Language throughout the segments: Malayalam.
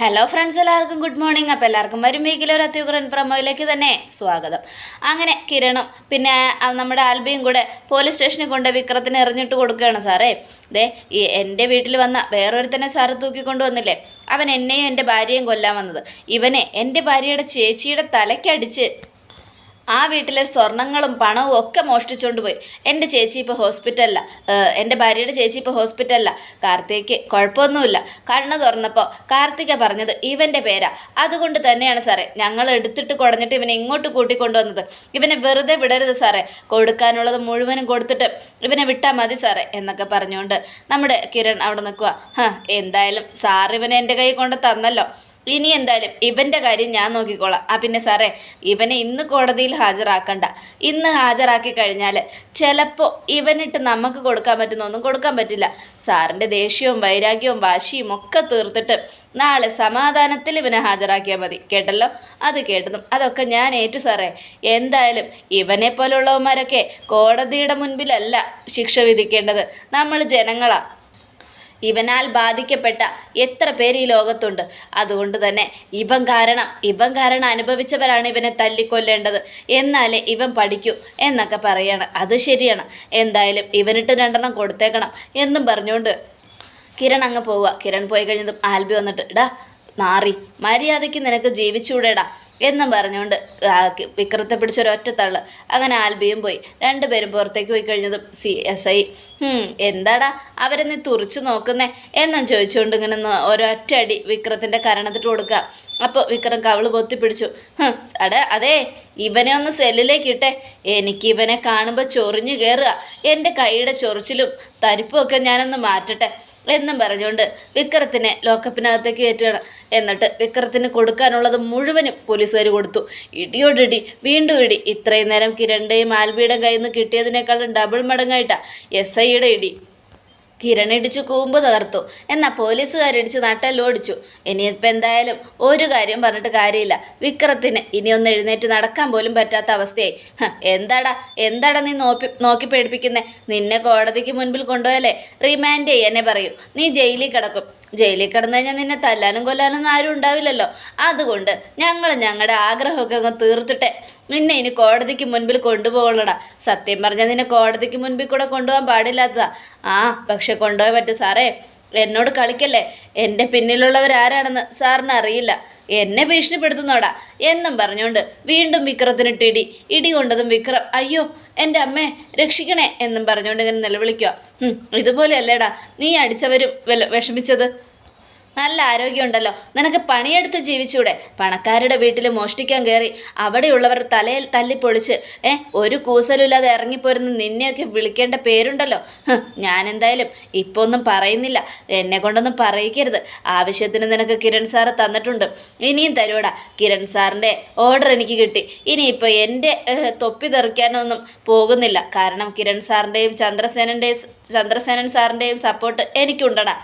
ഹലോ ഫ്രണ്ട്സ് എല്ലാവർക്കും ഗുഡ് മോർണിംഗ് അപ്പോൾ എല്ലാവർക്കും വരും വീക്കിലെ ഒരു അത്യുഗ്രൻ പ്രമോയിലേക്ക് തന്നെ സ്വാഗതം. അങ്ങനെ കിരണും പിന്നെ നമ്മുടെ ആൽബിയും കൂടെ പോലീസ് സ്റ്റേഷനിൽ കൊണ്ട് വിക്രത്തിന് എറിഞ്ഞിട്ട് കൊടുക്കുകയാണ് സാറേ. ദേ ഈ എന്റെ വീട്ടിൽ വന്ന വേറൊരുത്തനെ സാറ് തൂക്കിക്കൊണ്ട് വന്നില്ലേ? അവൻ എന്നെയും എന്റെ ഭാര്യയും കൊല്ലാൻ വന്നത്. ഇവനെ എന്റെ ഭാര്യയുടെ ചേച്ചിയുടെ തലയ്ക്കടിച്ച് ആ വീട്ടിലെ സ്വർണങ്ങളും പണവും ഒക്കെ മോഷ്ടിച്ചുകൊണ്ട് പോയി. എന്റെ ചേച്ചി ഇപ്പോൾ ഹോസ്പിറ്റലില്ല എന്റെ ഭാര്യയുടെ ചേച്ചി ഇപ്പോൾ ഹോസ്പിറ്റലില്ല കാർത്തിക് കുഴപ്പമൊന്നുമില്ല. കണ്ണ് തുറന്നപ്പോൾ കാർത്തിക പറഞ്ഞത് ഇവന്റെ പേരാ. അതുകൊണ്ട് തന്നെയാണ് സാറേ ഞങ്ങൾ എടുത്തിട്ട് കുടഞ്ഞിട്ട് ഇവനെ ഇങ്ങോട്ട് കൂട്ടിക്കൊണ്ടുവന്നത്. ഇവനെ വെറുതെ വിടരുത് സാറേ. കൊടുക്കാനുള്ളത് മുഴുവനും കൊടുത്തിട്ട് ഇവനെ വിട്ടാൽ മതി സാറേ എന്നൊക്കെ പറഞ്ഞുകൊണ്ട് നമ്മുടെ കിരൺ അവിടെ നിൽക്കുക എന്തായാലും സാർ ഇവനെ എന്റെ കൈ കൊണ്ട് തന്നല്ലോ. ഇനി എന്തായാലും ഇവന്റെ കാര്യം ഞാൻ നോക്കിക്കോളാം. ആ പിന്നെ സാറേ ഇവനെ ഇന്ന് കോടതിയിൽ ഹാജരാക്കണ്ട. ഇന്ന് ഹാജരാക്കി കഴിഞ്ഞാൽ ചിലപ്പോൾ ഇവനിട്ട് നമുക്ക് കൊടുക്കാൻ പറ്റുന്ന ഒന്നും കൊടുക്കാൻ പറ്റില്ല. സാറിന്റെ ദേഷ്യവും വൈരാഗ്യവും വാശിയും ഒക്കെ തീർത്തിട്ട് നാളെ സമാധാനത്തിൽ ഇവനെ ഹാജരാക്കിയാൽ മതി. കേട്ടല്ലോ? അത് കേട്ടതും. അതൊക്കെ ഞാൻ ഏറ്റു സാറേ. എന്തായാലും ഇവനെ പോലുള്ളവന്മാരൊക്കെ കോടതിയുടെ മുൻപിലല്ല ശിക്ഷ വിധിക്കേണ്ടത്. നമ്മൾ ജനങ്ങളാ. ഇവനാൽ ബാധിക്കപ്പെട്ട എത്ര പേര് ഈ ലോകത്തുണ്ട്? അതുകൊണ്ട് തന്നെ ഇവൻ കാരണം ഇവൻ കാരണം അനുഭവിച്ചവരാണ് ഇവനെ തല്ലിക്കൊല്ലേണ്ടത്. എന്നാലേ ഇവൻ പഠിക്കൂ എന്നൊക്കെ പറയാണ്. അത് ശരിയാണ്. എന്തായാലും ഇവനിട്ട് രണ്ടെണ്ണം കൊടുത്തേക്കണം എന്നും പറഞ്ഞുകൊണ്ട് കിരൺ അങ്ങ് പോവുക. കിരൺ പോയി കഴിഞ്ഞതും ആൽബി വന്നിട്ട് ഇടാ നാറി മര്യാദയ്ക്ക് നിനക്ക് ജീവിച്ചൂടേടാ. എന്നും പറഞ്ഞുകൊണ്ട് വിക്രത്തെ പിടിച്ചൊരൊറ്റ തള്ള് അങ്ങനെ ആൽബിയും പോയി. രണ്ടുപേരും പുറത്തേക്ക് പോയി കഴിഞ്ഞതും സി എസ് ഐ. എന്താടാ അവരെ നീ തുറച്ചു നോക്കുന്നേ? എന്നും ചോദിച്ചുകൊണ്ട് ഇങ്ങനെ ഒരൊറ്റ അടി വിക്രത്തിന്റെ കരണത്തിട്ട് കൊടുക്കുക. അപ്പോൾ വിക്രം കവൾ പൊത്തി പിടിച്ചു. അട അതേ ഇവനെ ഒന്ന് സെല്ലിലേക്ക് ഇട്ടെ. എനിക്ക് ഇവനെ കാണുമ്പോൾ ചൊറിഞ്ഞു കയറുക എന്റെ കൈയുടെ ചൊറിച്ചിലും തരിപ്പുമൊക്കെ ഞാനൊന്ന് മാറ്റട്ടെ എന്നും പറഞ്ഞുകൊണ്ട് വിക്രത്തിനെ ലോക്കപ്പിനകത്തേക്ക് കയറ്റുകയാണ്. എന്നിട്ട് വിക്രത്തിന് കൊടുക്കാനുള്ളത് മുഴുവനും പോലീസുകാർ കൊടുത്തു. ഇടിയോടിടി വീണ്ടും ഇടി. ഇത്രയും നേരം കിരണിന്റെയും ആൽബിയുടെ കയ്യിൽ നിന്ന് കിട്ടിയതിനേക്കാളും ഡബിൾ മടങ്ങായിട്ടാ എസ് ഐയുടെ ഇടി. കിരൺ ഇടിച്ച് കൂമ്പ് തകർത്തു. എന്നാൽ പോലീസുകാരിടിച്ച് നട്ടെല്ലോടിച്ചു ഇനിയിപ്പോൾ എന്തായാലും ഒരു കാര്യം പറഞ്ഞിട്ട് കാര്യമില്ല. വിക്രത്തിന് ഇനിയൊന്ന് എഴുന്നേറ്റ് നടക്കാൻ പോലും പറ്റാത്ത അവസ്ഥയായി. എന്താടാ? എന്താടാ നീ നോക്കി നോക്കി പേടിപ്പിക്കുന്നേ? നിന്നെ കോടതിക്ക് മുൻപിൽ കൊണ്ടുപോയാലേ റിമാൻഡ് ചെയ്യാനേ പറയൂ. നീ ജയിലിൽ കിടക്കും. ജയിലിൽ കിടന്നു കഴിഞ്ഞാൽ നിന്നെ തല്ലാനും കൊല്ലാനൊന്നും ആരും ഉണ്ടാവില്ലല്ലോ. അതുകൊണ്ട് ഞങ്ങൾ ഞങ്ങളുടെ ആഗ്രഹമൊക്കെ അങ്ങ് തീർത്തിട്ടെ. നിന്നെ ഇനി കോടതിക്ക് മുൻപിൽ കൊണ്ടുപോകണടാ. സത്യം പറഞ്ഞാൽ നിന്നെ കോടതിക്ക് മുൻപിൽ കൂടെ കൊണ്ടുപോകാൻ പാടില്ലാത്തതാ. ആ പക്ഷെ കൊണ്ടുപോയി പറ്റും സാറേ. എന്നോട് കളിക്കല്ലേ? എന്റെ പിന്നിലുള്ളവരാരാണെന്ന് സാറിന് അറിയില്ല. എന്നെ ഭീഷണിപ്പെടുത്തുന്നോടാ. എന്നും പറഞ്ഞുകൊണ്ട് വീണ്ടും വിക്രത്തിനിട്ട് ഇടി ഇടി കൊണ്ടതും വിക്രം അയ്യോ എന്റെ അമ്മേ രക്ഷിക്കണേ എന്നും പറഞ്ഞുകൊണ്ട് ഇങ്ങനെ നിലവിളിക്കുക "ഹും, ഇതുപോലെയല്ലേടാ. നീ അടിച്ചവരും വിഷമിച്ചത്? നല്ല ആരോഗ്യമുണ്ടല്ലോ. നിനക്ക് പണിയെടുത്ത് ജീവിച്ചൂടെ. പണക്കാരുടെ വീട്ടിൽ മോഷ്ടിക്കാൻ കയറി അവിടെയുള്ളവർ തലയിൽ തല്ലിപ്പൊളിച്ച് ഏ ഒരു കൂസലുമില്ലാതെ ഇറങ്ങിപ്പോരുന്ന നിന്നെയൊക്കെ വിളിക്കേണ്ട പേരുണ്ടല്ലോ. ഞാൻ എന്തായാലും ഇപ്പോൾ ഒന്നും പറയുന്നില്ല. എന്നെ കൊണ്ടൊന്നും പറയിക്കരുത്. ആവശ്യത്തിന് നിനക്ക് കിരൺ സാറ് തന്നിട്ടുണ്ട്. ഇനിയും തരൂടാ. കിരൺ സാറിന്റെ ഓർഡർ എനിക്ക് കിട്ടി. ഇനിയിപ്പോൾ എന്റെ തൊപ്പി തെറിക്കാനൊന്നും പോകുന്നില്ല. കാരണം കിരൺ സാറിന്റെയും ചന്ദ്രസേനന്റെയും ചന്ദ്രസേനൻ സാറിന്റെയും സപ്പോർട്ട് എനിക്കുണ്ടടാ.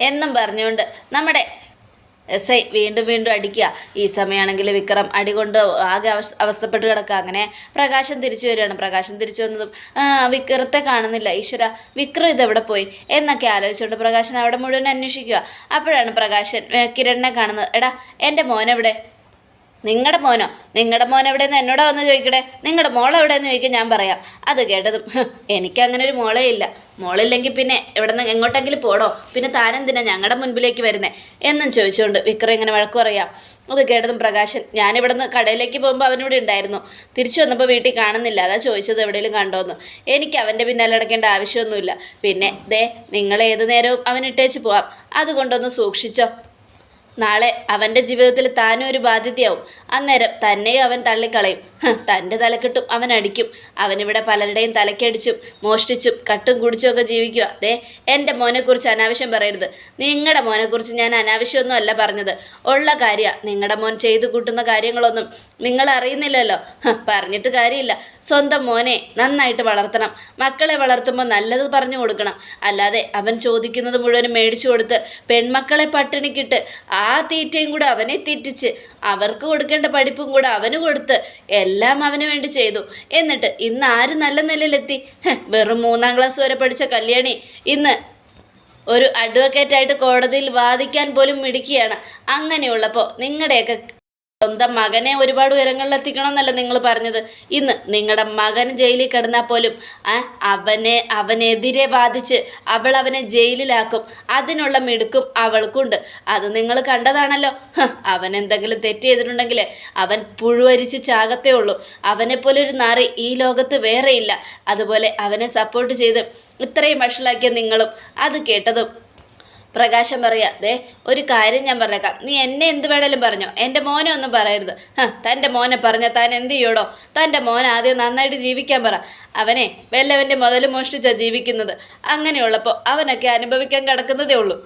എന്നും പറഞ്ഞുകൊണ്ട് നമ്മുടെ എസ് ഐ വീണ്ടും വീണ്ടും അടിക്കുക. ഈ സമയമാണെങ്കിൽ വിക്രം അടികൊണ്ട് ആകെ അവസ് അവസ്ഥപ്പെട്ട് കിടക്കുക. അങ്ങനെ പ്രകാശം തിരിച്ചു വരികയാണ്. പ്രകാശം തിരിച്ചു വന്നതും "ആ, വിക്രത്തെ കാണുന്നില്ല. ഈശ്വര വിക്രം ഇതെവിടെ പോയി? എന്നൊക്കെ ആലോചിച്ചുകൊണ്ട് പ്രകാശൻ അവിടെ മുഴുവൻ അന്വേഷിക്കുക. അപ്പോഴാണ് പ്രകാശൻ കിരണിനെ കാണുന്നത്. എടാ എന്റെ മോനെവിടെ നിങ്ങളുടെ മോനോ? നിങ്ങളുടെ മോൻ എവിടെയെന്ന് എന്നോട് വന്ന് ചോദിക്കണേ? നിങ്ങളുടെ മോൾ എവിടെയെന്ന് ചോദിക്കാൻ ഞാൻ പറയാം. അത് കേട്ടതും എനിക്ക് അങ്ങനെ ഒരു മോളേ ഇല്ല. മോളില്ലെങ്കിൽ പിന്നെ എവിടെ നിന്ന് എങ്ങോട്ടെങ്കിലും പോടോ? പിന്നെ താനെന്തിനാ ഞങ്ങളുടെ മുൻപിലേക്ക് വരുന്നേ? എന്നും ചോദിച്ചുകൊണ്ട് വിക്രം ഇങ്ങനെ വഴക്ക് പറയാം. അത് കേട്ടതും പ്രകാശൻ ഞാനിവിടെ നിന്ന് കടയിലേക്ക് പോകുമ്പോൾ അവനിവിടെ ഉണ്ടായിരുന്നു. തിരിച്ചു വന്നപ്പോൾ വീട്ടിൽ കാണുന്നില്ല. അതാ ചോദിച്ചത് എവിടെയെങ്കിലും കണ്ടോന്ന്. എനിക്ക് അവന്റെ പിന്നാലെ അടക്കേണ്ട ആവശ്യമൊന്നുമില്ല. പിന്നെ ദേ നിങ്ങൾ ഏത് നേരവും അവനിട്ടേച്ച് പോവാം. അതുകൊണ്ടൊന്ന് സൂക്ഷിച്ചോ. നാളെ അവന്റെ ജീവിതത്തിൽ താനും ഒരു ബാധ്യതയാവും. അന്നേരം തന്നെയും അവൻ തള്ളിക്കളയും. തന്റെ തലക്കെട്ടും അവൻ അടിക്കും. അവനിവിടെ പലരുടെയും തലക്കടിച്ചും മോഷ്ടിച്ചും കട്ടും കുടിച്ചും ഒക്കെ ജീവിക്കുക. അതെ എന്റെ മോനെക്കുറിച്ച് അനാവശ്യം പറയരുത്. നിങ്ങളുടെ മോനെക്കുറിച്ച് ഞാൻ അനാവശ്യമൊന്നും അല്ല പറഞ്ഞത്. ഉള്ള കാര്യമാണ് നിങ്ങളുടെ മോൻ ചെയ്തു കൂട്ടുന്ന കാര്യങ്ങളൊന്നും നിങ്ങൾ അറിയുന്നില്ലല്ലോ. പറഞ്ഞിട്ട് കാര്യമില്ല. സ്വന്തം മോനെ നന്നായിട്ട് വളർത്തണം. മക്കളെ വളർത്തുമ്പോൾ നല്ലത് പറഞ്ഞു കൊടുക്കണം. അല്ലാതെ അവൻ ചോദിക്കുന്നത് മുഴുവനും മേടിച്ചു കൊടുത്ത് പെൺമക്കളെ പട്ടിണിക്കിട്ട് ആ തീറ്റയും കൂടെ അവനെ തീറ്റിച്ച് അവർക്ക് കൊടുക്കേണ്ട പഠിപ്പും കൂടെ അവന് കൊടുത്ത് എല്ലാം അവന് വേണ്ടി ചെയ്തു. എന്നിട്ട് ഇന്ന് ആര് നല്ല നിലയിലെത്തി? വെറും മൂന്നാം ക്ലാസ് വരെ പഠിച്ച കല്യാണി. ഇന്ന് ഒരു അഡ്വക്കേറ്റായിട്ട് കോടതിയിൽ വാദിക്കാൻ പോലും മിടിക്കുകയാണ് അങ്ങനെയുള്ളപ്പോൾ നിങ്ങളുടെയൊക്കെ സ്വന്തം മകനെ ഒരുപാട് ഉയരങ്ങളിൽ എത്തിക്കണമെന്നല്ല നിങ്ങൾ പറഞ്ഞത്? ഇന്ന് നിങ്ങളുടെ മകൻ ജയിലിൽ കിടന്നാൽ പോലും അവനെ അവനെതിരെ വാദിച്ച് അവൾ അവനെ ജയിലിലാക്കും. അതിനുള്ള മിടുക്കും അവൾക്കുണ്ട്. അത് നിങ്ങൾ കണ്ടതാണല്ലോ. അവൻ എന്തെങ്കിലും തെറ്റ് ചെയ്തിട്ടുണ്ടെങ്കിൽ അവൻ പുഴുവരിച്ച് ചാകത്തേ ഉള്ളൂ. അവനെപ്പോലെ ഒരു നാറി ഈ ലോകത്ത് വേറെയില്ല. അതുപോലെ അവനെ സപ്പോർട്ട് ചെയ്ത് ഇത്രയും വഷളാക്കിയ നിങ്ങളും അത് കേട്ടതും പ്രകാശം പറയാ ദേ ഒരു കാര്യം ഞാൻ പറഞ്ഞേക്കാം. നീ എന്നെ എന്ത് വേണേലും പറഞ്ഞോ. എന്റെ മോനെ ഒന്നും പറയരുത്. തന്റെ മോനെ പറഞ്ഞാൽ താൻ എന്ത് ചെയ്യോടോ? തന്റെ മോൻ ആദ്യം നന്നായിട്ട് ജീവിക്കാൻ പറ. അവനെ വല്ലവന്റെ മുതൽ മോഷ്ടിച്ചാ ജീവിക്കുന്നത്. അങ്ങനെയുള്ളപ്പോൾ അവനൊക്കെ അനുഭവിക്കാൻ കിടക്കുന്നതേ ഉള്ളൂ.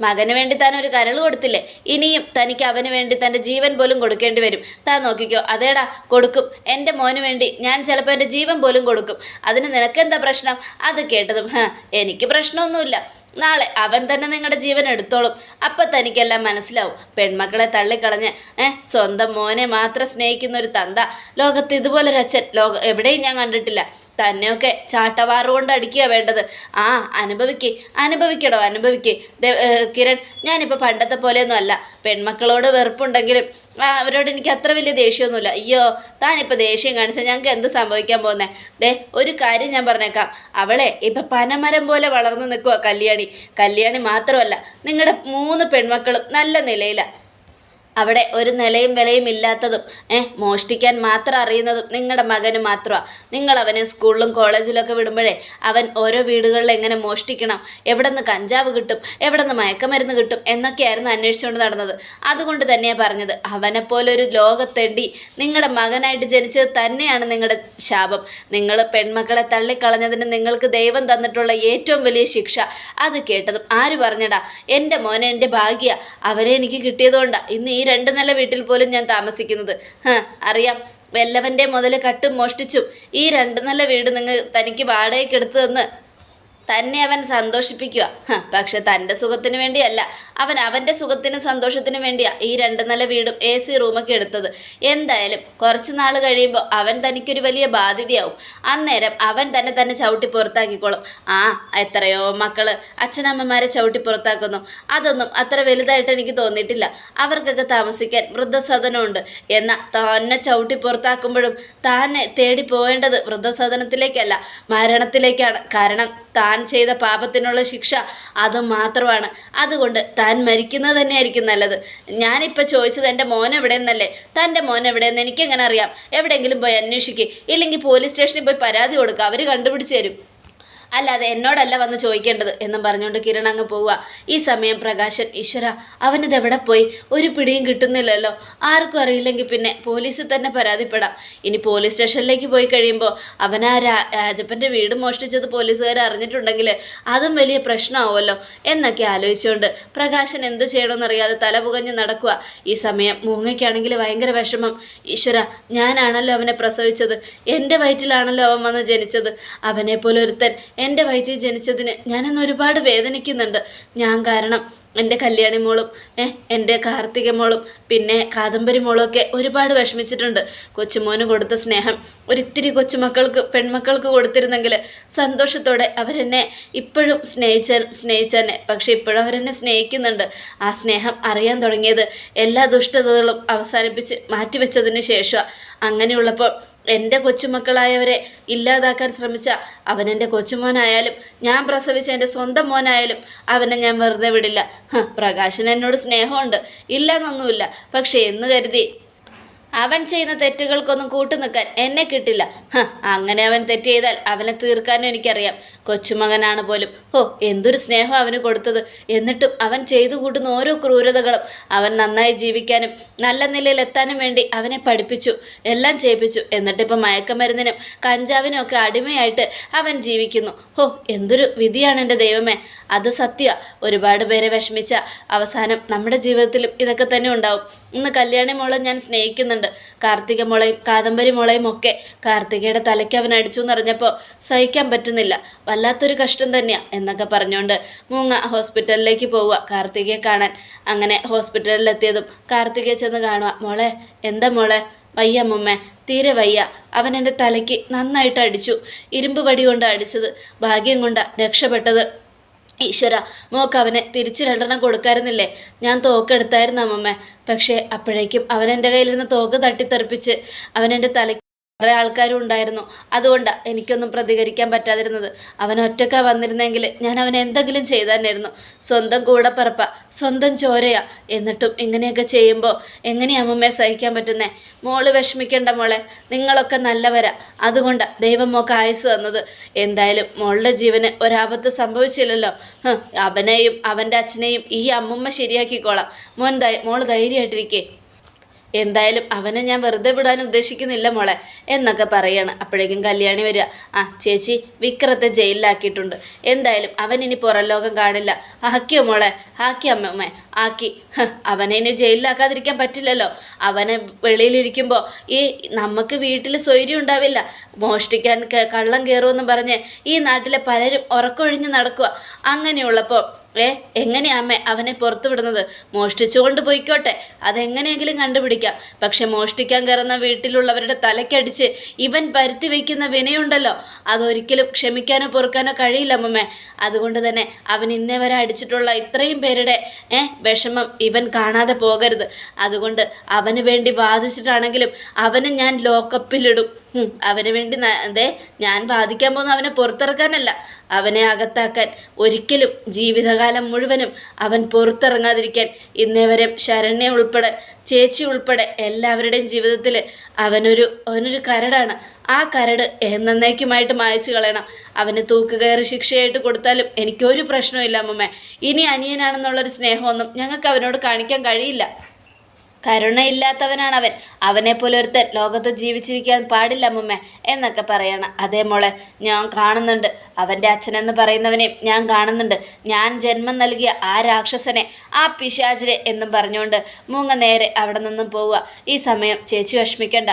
മകന് വേണ്ടി താൻ ഒരു കരൾ കൊടുത്തില്ലേ? ഇനിയും തനിക്ക് അവന് വേണ്ടി തന്റെ ജീവൻ പോലും കൊടുക്കേണ്ടി വരും. താൻ നോക്കിക്കോ അതേടാ കൊടുക്കും. എന്റെ മോന് വേണ്ടി ഞാൻ ചിലപ്പോൾ എന്റെ ജീവൻ പോലും കൊടുക്കും. അതിന് നിനക്കെന്താ പ്രശ്നം? അത് കേട്ടതും എനിക്ക് പ്രശ്നമൊന്നുമില്ല. നാളെ അവൻ തന്നെ നിങ്ങളുടെ ജീവൻ എടുത്തോളും. അപ്പം തനിക്കെല്ലാം മനസ്സിലാവും. പെൺമക്കളെ തള്ളിക്കളഞ്ഞ് ഏഹ് സ്വന്തം മോനെ മാത്രം സ്നേഹിക്കുന്ന ഒരു തന്ത. ലോകത്ത് ഇതുപോലൊരു അച്ഛൻ ലോക എവിടെയും ഞാൻ കണ്ടിട്ടില്ല. തന്നെയൊക്കെ ചാട്ടവാറ് കൊണ്ട് അടിക്കുക വേണ്ടത്. ആ അനുഭവിക്ക് അനുഭവിക്കടോ അനുഭവിക്ക്. കിരൺ ഞാനിപ്പോൾ പണ്ടത്തെ പോലെയൊന്നും അല്ല. പെൺമക്കളോട് വെറുപ്പുണ്ടെങ്കിലും അവരോട് എനിക്ക് അത്ര വലിയ ദേഷ്യമൊന്നുമില്ല. അയ്യോ താനിപ്പോൾ ദേഷ്യം കാണിച്ചാൽ ഞങ്ങൾക്ക് എന്ത് സംഭവിക്കാൻ പോകുന്നത് ദേ ഒരു കാര്യം ഞാൻ പറഞ്ഞേക്കാം. അവളെ ഇപ്പം പനമരം പോലെ വളർന്നു നിൽക്കുക കല്യാണി. കല്യാണി. മാത്രമല്ല നിങ്ങളുടെ മൂന്ന് പെൺമക്കളും നല്ല നിലയിലാണ് അവിടെ ഒരു നിലയും വിലയും ഇല്ലാത്തതും ഏ മോഷ്ടിക്കാൻ മാത്രം അറിയുന്നതും നിങ്ങളുടെ മകന് മാത്രമാണ് നിങ്ങൾ അവനെ സ്കൂളിലും കോളേജിലൊക്കെ വിടുമ്പോഴേ അവൻ ഓരോ വീടുകളിൽ എങ്ങനെ മോഷ്ടിക്കണം എവിടെ നിന്ന് കഞ്ചാവ് കിട്ടും എവിടെ നിന്ന് മയക്കമരുന്ന് കിട്ടും എന്നൊക്കെയായിരുന്നു അന്വേഷിച്ചുകൊണ്ട് നടന്നത്. അതുകൊണ്ട് തന്നെയാണ് പറഞ്ഞത്. അവനെപ്പോലെ ഒരു ലോകത്തെണ്ടി നിങ്ങളുടെ മകനായിട്ട് ജനിച്ചത് തന്നെയാണ് നിങ്ങളുടെ ശാപം. നിങ്ങൾ പെൺമക്കളെ തള്ളിക്കളഞ്ഞതിന് നിങ്ങൾക്ക് ദൈവം തന്നിട്ടുള്ള ഏറ്റവും വലിയ ശിക്ഷ. അത് കേട്ടതും ആര് പറഞ്ഞടാ? എന്റെ മോനെ എന്റെ ഭാഗ്യ. അവനെ എനിക്ക് കിട്ടിയതുകൊണ്ടാണ് ഇന്ന് ഈ രണ്ട് നില വീട്ടിൽ പോലും ഞാൻ താമസിക്കുന്നത്. അറിയാം. വല്ലവന്റെ മുതൽ കട്ടും മോഷ്ടിച്ചും ഈ രണ്ട് നില വീട് നിങ്ങൾ തനിക്ക് വാടകയ്ക്കെടുത്തതെന്ന് തന്ന് അവൻ സന്തോഷിപ്പിക്കുക. പക്ഷെ തന്റെ സുഖത്തിന് വേണ്ടിയല്ല. അവൻ അവന്റെ സുഖത്തിനും സന്തോഷത്തിനും വേണ്ടിയാ ഈ രണ്ട് നില വീടും എ സി റൂമൊക്കെ എടുത്തത്. എന്തായാലും കുറച്ച് നാൾ കഴിയുമ്പോൾ അവൻ തനിക്കൊരു വലിയ ബാധ്യതയാവും. അന്നേരം അവൻ തന്നെ തന്നെ ചവിട്ടി പുറത്താക്കിക്കോളും. ആ എത്രയോ മക്കൾ അച്ഛനമ്മമാരെ ചവിട്ടി പുറത്താക്കുന്നു. അതൊന്നും അത്ര വലുതായിട്ട് എനിക്ക് തോന്നിയിട്ടില്ല. അവർക്കൊക്കെ താമസിക്കാൻ വൃദ്ധസദനമുണ്ട്. എന്നാൽ തന്നെ ചവിട്ടി പുറത്താക്കുമ്പോഴും തന്നെ തേടി പോവേണ്ടത് വൃദ്ധസദനത്തിലേക്കല്ല മരണത്തിലേക്കാണ്. കാരണം താൻ ചെയ്ത പാപത്തിനുള്ള ശിക്ഷ അത് മാത്രമാണ്. അതുകൊണ്ട് താൻ മരിക്കുന്നത് തന്നെയായിരിക്കും നല്ലത്. ഞാനിപ്പോൾ ചോദിച്ചത് എന്റെ മോൻ എവിടെ നിന്നല്ലേ തന്റെ മോൻ എവിടെയെന്ന് എനിക്കെങ്ങനെ അറിയാം? എവിടെയെങ്കിലും പോയി അന്വേഷിക്കുക ഇല്ലെങ്കിൽ പോലീസ് സ്റ്റേഷനിൽ പോയി പരാതി കൊടുക്കുക അവർ കണ്ടുപിടിച്ച് തരും. അല്ലാതെ എന്നോടല്ല വന്ന് ചോദിക്കേണ്ടത് എന്നും പറഞ്ഞുകൊണ്ട് കിരൺ അങ്ങ് പോവുക. ഈ സമയം പ്രകാശൻ ഈശ്വര അവനിത് എവിടെ പോയി? ഒരു പിടിയും കിട്ടുന്നില്ലല്ലോ. ആർക്കും അറിയില്ലെങ്കിൽ പിന്നെ പോലീസിൽ തന്നെ പരാതിപ്പെടാം. ഇനി പോലീസ് സ്റ്റേഷനിലേക്ക് പോയി കഴിയുമ്പോൾ അവൻ ആ രാജപ്പന്റെ വീട് മോഷ്ടിച്ചത് പോലീസുകാർ അറിഞ്ഞിട്ടുണ്ടെങ്കിൽ അതും വലിയ പ്രശ്നമാവുമല്ലോ എന്നൊക്കെ ആലോചിച്ചുകൊണ്ട് പ്രകാശൻ എന്ത് ചെയ്യണമെന്നറിയാതെ തല പുകഞ്ഞ് നടക്കുക. ഈ സമയം മൂങ്ങയ്ക്കാണെങ്കിൽ ഭയങ്കര വിഷമം. ഈശ്വര ഞാനാണല്ലോ അവനെ പ്രസവിച്ചത്. എന്റെ വയറ്റിലാണല്ലോ അവൻ വന്ന് ജനിച്ചത്. അവനെ പോലെ ഒരുത്തൻ എന്റെ വയറ്റിൽ ജനിച്ചതിന് ഞാനിന്ന് ഒരുപാട് വേദനിക്കുന്നുണ്ട്. ഞാൻ കാരണം എന്റെ കല്യാണി മോളും എന്റെ കാർത്തിക മോളും പിന്നെ കാദംബരി മോളും ഒക്കെ ഒരുപാട് വിഷമിച്ചിട്ടുണ്ട്. കൊച്ചുമോന് കൊടുത്ത സ്നേഹം ഒരിത്തിരി കൊച്ചുമക്കൾക്ക് പെൺമക്കൾക്ക് കൊടുത്തിരുന്നെങ്കിൽ സന്തോഷത്തോടെ അവരെന്നെ ഇപ്പോഴും സ്നേഹിച്ച സ്നേഹിച്ചെന്നെ. പക്ഷേ ഇപ്പോഴും അവരെന്നെ സ്നേഹിക്കുന്നുണ്ട്. ആ സ്നേഹം അറിയാൻ തുടങ്ങിയത് എല്ലാ ദുഷ്ടതകളും അവസാനിപ്പിച്ച് മാറ്റിവെച്ചതിന് ശേഷമാണ് അങ്ങനെയുള്ളപ്പോൾ എന്റെ കൊച്ചുമക്കളായവരെ ഇല്ലാതാക്കാൻ ശ്രമിച്ച അവനെന്റെ കൊച്ചുമോനായാലും ഞാൻ പ്രസവിച്ച എന്റെ സ്വന്തം മോനായാലും അവനെ ഞാൻ വെറുതെ വിടില്ല. പ്രകാശൻ എന്നോട് സ്നേഹമുണ്ട്. ഇല്ലെന്നൊന്നുമില്ല പക്ഷേ എന്ന് കരുതി അവൻ ചെയ്യുന്ന തെറ്റുകൾക്കൊന്നും കൂട്ടു നിൽക്കാൻ എന്നെ കിട്ടില്ല. അങ്ങനെ അവൻ തെറ്റ് ചെയ്താൽ അവനെ തീർക്കാനും എനിക്കറിയാം. കൊച്ചുമകനാണ് പോലും. ഓ എന്തൊരു സ്നേഹം അവന് കൊടുത്തത്. എന്നിട്ടും അവൻ ചെയ്തു കൂട്ടുന്ന ഓരോ ക്രൂരതകളും അവൻ നന്നായി ജീവിക്കാനും നല്ല നിലയിൽ എത്താനും വേണ്ടി അവനെ പഠിപ്പിച്ചു എല്ലാം ചെയ്യിപ്പിച്ചു. എന്നിട്ടിപ്പോൾ മയക്കമരുന്നിനും കഞ്ചാവിനും ഒക്കെ അടിമയായിട്ട് അവൻ ജീവിക്കുന്നു. ഓ എന്തൊരു വിധിയാണ് എന്റെ ദൈവമേ. അത് സത്യ. ഒരുപാട് പേരെ വിഷമിച്ച അവസാനം നമ്മുടെ ജീവിതത്തിലും ഇതൊക്കെ തന്നെ ഉണ്ടാവും. ഇന്ന് കല്യാണി മോളെ ഞാൻ സ്നേഹിക്കുന്നുണ്ട്. കാർത്തിക മുളയും കാദംബരി മുളയും ഒക്കെ കാർത്തികയുടെ തലയ്ക്ക് അവൻ അടിച്ചു എന്നറിഞ്ഞപ്പോൾ സഹിക്കാൻ പറ്റുന്നില്ല. വല്ലാത്തൊരു കഷ്ടം തന്നെയാണ് എന്നൊക്കെ പറഞ്ഞുകൊണ്ട് മൂങ്ങ ഹോസ്പിറ്റലിലേക്ക് പോവുക കാർത്തികയെ കാണാൻ. അങ്ങനെ ഹോസ്പിറ്റലിലെത്തിയതും കാർത്തികയെ ചെന്ന് കാണുക മോളെ എന്താ മോളെ? വയ്യ മുമ്മേ തീരെ വയ്യ. അവൻ എന്റെ തലയ്ക്ക് നന്നായിട്ട് അടിച്ചു. ഇരുമ്പ് വടി കൊണ്ട് അടിച്ചത്. ഭാഗ്യം കൊണ്ട് രക്ഷപ്പെട്ടത്. ഈശ്വര മോക്ക് അവനെ തിരിച്ച് രണ്ടെണ്ണം കൊടുക്കായിരുന്നില്ലേ? ഞാൻ തോക്കെടുത്തായിരുന്നു അമ്മമ്മ. പക്ഷേ അപ്പോഴേക്കും അവൻ എന്റെ കയ്യിലിരുന്ന് തോക്ക് തട്ടിത്തെറിപ്പിച്ച് അവൻ എന്റെ തലയ്ക്ക് കുറേ ആൾക്കാരും ഉണ്ടായിരുന്നു. അതുകൊണ്ട് എനിക്കൊന്നും പ്രതികരിക്കാൻ പറ്റാതിരുന്നത്. അവൻ ഒറ്റക്ക വന്നിരുന്നെങ്കിൽ ഞാൻ അവൻ എന്തെങ്കിലും ചെയ്താനായിരുന്നു സ്വന്തം കൂടപ്പറപ്പ സ്വന്തം ചോരയാ. എന്നിട്ടും ഇങ്ങനെയൊക്കെ ചെയ്യുമ്പോൾ എങ്ങനെയാ അമ്മമ്മയെ സഹിക്കാൻ പറ്റുന്നേ? മോൾ വിഷമിക്കേണ്ട മോളെ നിങ്ങളൊക്കെ നല്ലവരാ. അതുകൊണ്ട് ദൈവം മോക്ക് ആയുസ് തന്നത്. എന്തായാലും മോളുടെ ജീവന് ഒരാപത്ത് സംഭവിച്ചില്ലല്ലോ. അവനെയും അവന്റെ അച്ഛനെയും ഈ അമ്മുമ്മ ശരിയാക്കിക്കോളാം. മോൻ മോൾ ധൈര്യമായിട്ടിരിക്കേ. എന്തായാലും അവനെ ഞാൻ വെറുതെ വിടാൻ ഉദ്ദേശിക്കുന്നില്ല മോളെ എന്നൊക്കെ പറയാണ്. അപ്പോഴേക്കും കല്യാണി വരിക. ആ ചേച്ചി വിക്രത്തെ ജയിലിലാക്കിയിട്ടുണ്ട്. എന്തായാലും അവൻ ഇനി പുറം ലോകം കാണില്ല. ആക്കിയോ മോളെ? ആക്കി അമ്മമ്മ. ആക്കി. അവനെ ഇനി ജയിലിലാക്കാതിരിക്കാൻ പറ്റില്ലല്ലോ. അവനെ വെളിയിലിരിക്കുമ്പോൾ ഈ നമുക്ക് വീട്ടിൽ സ്വൈര്യം ഉണ്ടാവില്ല. മോഷ്ടിക്കാൻ കള്ളം കയറുമെന്ന് പറഞ്ഞ് ഈ നാട്ടിലെ പലരും ഉറക്കൊഴിഞ്ഞ് നടക്കുക. അങ്ങനെയുള്ളപ്പോൾ ഏ എങ്ങനെയാ അമ്മ അവനെ പുറത്തു വിടുന്നത്? മോഷ്ടിച്ചുകൊണ്ട് പോയിക്കോട്ടെ. അതെങ്ങനെയെങ്കിലും കണ്ടുപിടിക്കാം. പക്ഷെ മോഷ്ടിക്കാൻ കയറുന്ന വീട്ടിലുള്ളവരുടെ തലക്കടിച്ച് ഇവൻ പരുത്തി വയ്ക്കുന്ന വിനയുണ്ടല്ലോ. അതൊരിക്കലും ക്ഷമിക്കാനോ പൊറുക്കാനോ കഴിയില്ല അമ്മമ്മേ. അതുകൊണ്ട് തന്നെ അവൻ ഇന്നേ വരെ അടിച്ചിട്ടുള്ള ഇത്രയും പേരുടെ ഏ വിഷമം ഇവൻ കാണാതെ പോകരുത്. അതുകൊണ്ട് അവന് വേണ്ടി വാദിച്ചിട്ടാണെങ്കിലും അവന് ഞാൻ ലോക്കപ്പിലിടും അവന് വേണ്ടി അതെ ഞാൻ വാദിക്കാൻ പോകുന്ന അവനെ പുറത്തിറക്കാനല്ല അവനെ അകത്താക്കാൻ. ഒരിക്കലും ജീവിതകാലം മുഴുവനും അവൻ പുറത്തിറങ്ങാതിരിക്കാൻ ഇന്നേവരെ ശരണ്യ ഉൾപ്പെടെ ചേച്ചി ഉൾപ്പെടെ എല്ലാവരുടെയും ജീവിതത്തിൽ അവനൊരു അവനൊരു കരടാണ്. ആ കരട് എന്നേക്കുമായിട്ട് മായച്ചു കളയണം. അവന് തൂക്കുകയറി ശിക്ഷയായിട്ട് കൊടുത്താലും എനിക്കൊരു പ്രശ്നമില്ല അമ്മമ്മ. ഇനി അനിയനാണെന്നുള്ളൊരു സ്നേഹമൊന്നും ഞങ്ങൾക്ക് അവനോട് കാണിക്കാൻ കഴിയില്ല. കരുണയില്ലാത്തവനാണ് അവൻ അവനെപ്പോലെ ഒരുത്തൻ ലോകത്ത് ജീവിച്ചിരിക്കാൻ പാടില്ല അമ്മമ്മ എന്നൊക്കെ പറയണം. അതേ മോളെ ഞാൻ കാണുന്നുണ്ട്. അവന്റെ അച്ഛനെന്ന് പറയുന്നവനെ ഞാൻ കാണുന്നുണ്ട്. ഞാൻ ജന്മം നൽകിയ ആ രാക്ഷസനെ ആ പിശാചിനെ എന്നും പറഞ്ഞുകൊണ്ട് മൂങ്ങ നേരെ അവിടെ നിന്നും പോവുക. ഈ സമയം ചേച്ചി വിഷമിക്കണ്ട.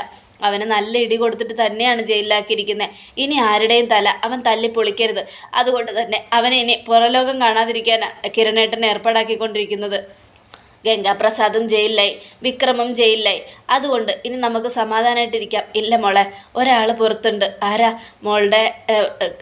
അവന് നല്ല ഇടി കൊടുത്തിട്ട് തന്നെയാണ് ജയിലിലാക്കിയിരിക്കുന്നത് ഇനി ആരുടെയും തല അവൻ തല്ലി പൊളിക്കരുത് അതുകൊണ്ട് തന്നെ അവനെ ഇനി പുറലോകം കാണാതിരിക്കാനാണ് കിരണേട്ടൻ ഏർപ്പാടാക്കിക്കൊണ്ടിരിക്കുന്നത്. ഗംഗാപ്രസാദും ജയിലിലായി വിക്രമും ജയിലിലായി. അതുകൊണ്ട് ഇനി നമുക്ക് സമാധാനമായിട്ടിരിക്കാം ഇല്ല മോളെ ഒരാൾ പുറത്തുണ്ട്. ആരാ? മോളുടെ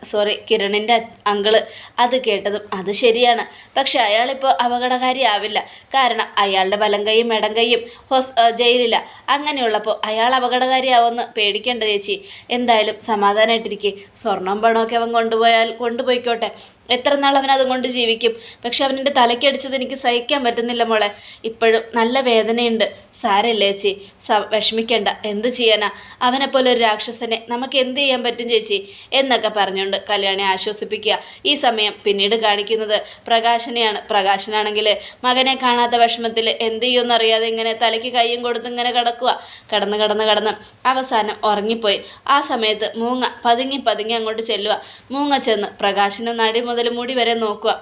സോറി കിരണിന്റെ അങ്കിൾ. അത് കേട്ടതും അത് ശരിയാണ്. പക്ഷെ അയാളിപ്പോൾ അപകടകാരിയാവില്ല. കാരണം അയാളുടെ വലം കൈയും ഇടം കൈയും ഹോസ് ജയിലില്ല അങ്ങനെയുള്ളപ്പോൾ അയാൾ അപകടകാരിയാവുമെന്ന് പേടിക്കേണ്ട ചേച്ചി. എന്തായാലും സമാധാനമായിട്ടിരിക്കെ സ്വർണം പണമൊക്കെ അവൻ കൊണ്ടുപോയാൽ കൊണ്ടുപോയിക്കോട്ടെ. എത്ര നാൾ അവൻ അതുകൊണ്ട് ജീവിക്കും? പക്ഷെ അവനെന്റെ തലക്കടിച്ചത് എനിക്ക് സഹിക്കാൻ പറ്റുന്നില്ല മോളെ. ഇപ്പോഴും നല്ല വേദനയുണ്ട്. സാരല്ലേ ചേച്ചി? സ വിഷമിക്കണ്ട. എന്ത് ചെയ്യാനാ? അവനെപ്പോലെ ഒരു രാക്ഷസനെ നമുക്ക് എന്ത് ചെയ്യാൻ പറ്റും ചേച്ചി? എന്നൊക്കെ പറഞ്ഞുകൊണ്ട് കല്യാണി ആശ്വസിപ്പിക്കുക. ഈ സമയം പിന്നീട് കാണിക്കുന്നത് പ്രകാശനെയാണ്. പ്രകാശനാണെങ്കിൽ മകനെ കാണാത്ത വിഷമത്തിൽ എന്ത് ചെയ്യുമെന്ന് അറിയാതെ ഇങ്ങനെ തലയ്ക്ക് കയ്യും കൊടുത്ത് ഇങ്ങനെ കിടക്കുക. കടന്ന് കടന്ന് കടന്ന് അവസാനം ഉറങ്ങിപ്പോയി. ആ സമയത്ത് മൂങ്ങ പതുങ്ങി പതുങ്ങി അങ്ങോട്ട് ചെല്ലുക. മൂങ്ങ ചെന്ന് പ്രകാശനും നടി മുതൽ മുടി വരെ നോക്കുക.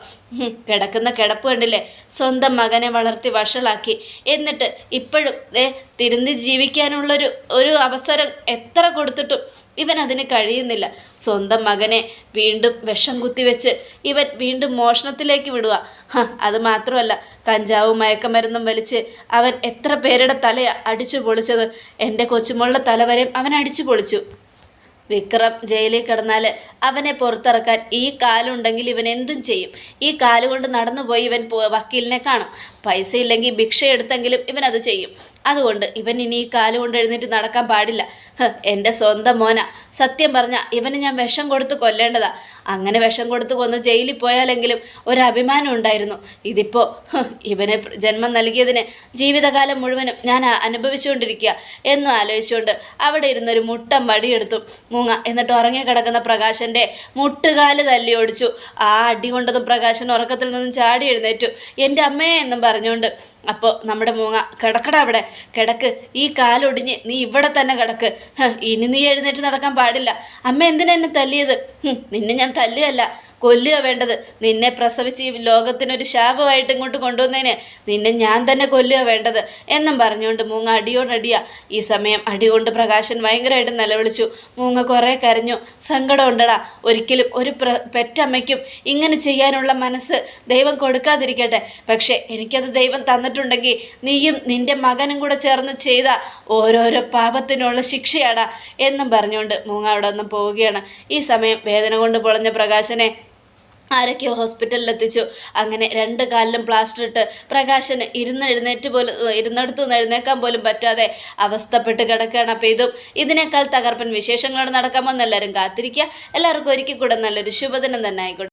കിടക്കുന്ന കിടപ്പ് കണ്ടില്ലേ? സ്വന്തം മകനെ വളർത്തി വഷളാക്കി. എന്നിട്ട് ഇപ്പോഴും ഏ തിരുന്തി ജീവിക്കാനുള്ളൊരു ഒരു അവസരം എത്ര കൊടുത്തിട്ടും ഇവൻ അതിന് കഴിയുന്നില്ല. സ്വന്തം മകനെ വീണ്ടും വിഷം കുത്തിവെച്ച് ഇവൻ വീണ്ടും മോഷണത്തിലേക്ക് വിടുക. അത് മാത്രമല്ല കഞ്ചാവും മയക്കമരുന്നും വലിച്ച് അവൻ എത്ര പേരുടെ തല അടിച്ചു പൊളിച്ചത്. എന്റെ കൊച്ചുമോളുടെ തല വരെയും അവൻ അടിച്ചു പൊളിച്ചു. വിക്രം ജയിലിൽ കിടന്നാൽ അവനെ പുറത്തിറക്കാൻ ഈ കാലുണ്ടെങ്കിൽ ഇവൻ എന്തും ചെയ്യും. ഈ കാലുകൊണ്ട് നടന്നു പോയി ഇവൻ വക്കീലിനെ കാണും. പൈസ ഇല്ലെങ്കിൽ ഭിക്ഷ എടുത്തെങ്കിലും ഇവൻ അത് ചെയ്യും. അതുകൊണ്ട് ഇവൻ ഇനി ഈ കാലുകൊണ്ട് എഴുന്നേറ്റ് നടക്കാൻ പാടില്ല. എന്റെ സ്വന്തം മോന. സത്യം പറഞ്ഞാൽ ഇവന് ഞാൻ വിഷം കൊടുത്ത് കൊല്ലേണ്ടതാ. അങ്ങനെ വിഷം കൊടുത്ത് കൊന്ന് ജയിലിൽ പോയാലെങ്കിലും ഒരു അഭിമാനം ഉണ്ടായിരുന്നു. ഇതിപ്പോൾ ഇവനെ ജന്മം നൽകിയതിന് ജീവിതകാലം മുഴുവനും ഞാൻ അനുഭവിച്ചുകൊണ്ടിരിക്കുക എന്നും ആലോചിച്ചുകൊണ്ട് അവിടെ ഇരുന്നൊരു മുട്ടം വടിയെടുത്തു മൂങ്ങ എന്നിട്ട് ഉറങ്ങിക്കിടക്കുന്ന പ്രകാശന്റെ മുട്ടുകാൽ തല്ലി ഓടിച്ചു ആ അടി കൊണ്ടതും പ്രകാശൻ ഉറക്കത്തിൽ നിന്നും ചാടി എഴുന്നേറ്റു. എന്റെ അമ്മയെ എന്നും പറഞ്ഞുകൊണ്ട് അപ്പോൾ നമ്മുടെ മൂങ്ങ കിടക്കട അവിടെ. കിടക്ക്. ഈ കാലൊടിഞ്ഞ് നീ ഇവിടെ തന്നെ കിടക്ക്. ഇനി നീ എഴുന്നേറ്റ് നടക്കാൻ പാടില്ല. അമ്മ എന്തിനാ എന്നെ തല്ലിയത്? നിന്നെ ഞാൻ തല്ലുകയല്ല കൊല്ലുക വേണ്ടത്. നിന്നെ പ്രസവിച്ച് ഈ ലോകത്തിനൊരു ശാപമായിട്ട് ഇങ്ങോട്ട് കൊണ്ടുവന്നതിന് നിന്നെ ഞാൻ തന്നെ കൊല്ലുക വേണ്ടത്. എന്നും പറഞ്ഞുകൊണ്ട് മൂങ്ങ അടിയോടടിയ ഈ സമയം അടികൊണ്ട് പ്രകാശൻ ഭയങ്കരമായിട്ട് നിലവിളിച്ചു. മൂങ്ങ കുറേ കരഞ്ഞു. സങ്കടം ഉണ്ടടാ. ഒരിക്കലും ഒരു പ്ര പെറ്റമ്മയ്ക്കും ഇങ്ങനെ ചെയ്യാനുള്ള മനസ്സ് ദൈവം കൊടുക്കാതിരിക്കട്ടെ. പക്ഷേ എനിക്കത് ദൈവം തന്നിട്ടുണ്ടെങ്കിൽ നീയും നിന്റെ മകനും കൂടെ ചേർന്ന് ചെയ്ത ഓരോരോ പാപത്തിനുള്ള ശിക്ഷയാടാ. എന്നും പറഞ്ഞുകൊണ്ട് മൂങ്ങ അവിടെ നിന്ന് പോവുകയാണ്. ഈ സമയം വേദന കൊണ്ട് പൊളഞ്ഞ പ്രകാശനെ ആരൊക്കെയോ ഹോസ്പിറ്റലിൽ എത്തിച്ചു അങ്ങനെ രണ്ട് കാലിലും പ്ലാസ്റ്റർ ഇട്ട് പ്രകാശന് ഇരുന്ന് എഴുന്നേറ്റ് പോലും ഇരുന്നിടത്ത് നിന്ന് എഴുന്നേക്കാൻ പോലും പറ്റാതെ അവസ്ഥപ്പെട്ട് കിടക്കുകയാണ് അപ്പോൾ ഇതും. ഇതിനേക്കാൾ തകർപ്പൻ വിശേഷങ്ങളോട് നടക്കാമെന്ന് എല്ലാവരും കാത്തിരിക്കുക. എല്ലാവർക്കും ഒരിക്കൽ കൂടെ നല്ലൊരു ശുഭദിനം തന്നെ ആയിക്കോട്ടെ.